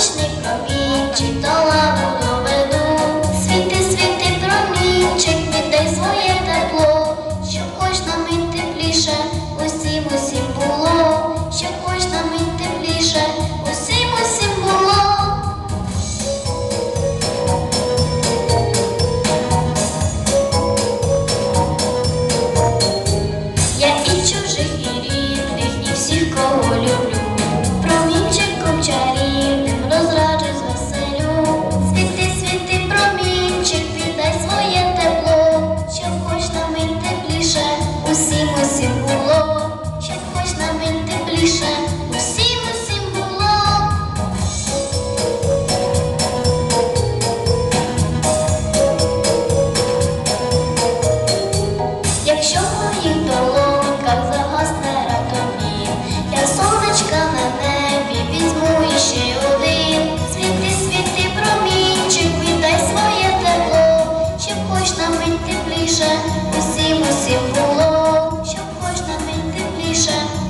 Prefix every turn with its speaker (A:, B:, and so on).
A: сонячний промінчик, то усім усім було, щоб хоч нам він тепліше, усім усім було. Якщо в моїх долонках загасне раптом, для сонечка. ciszę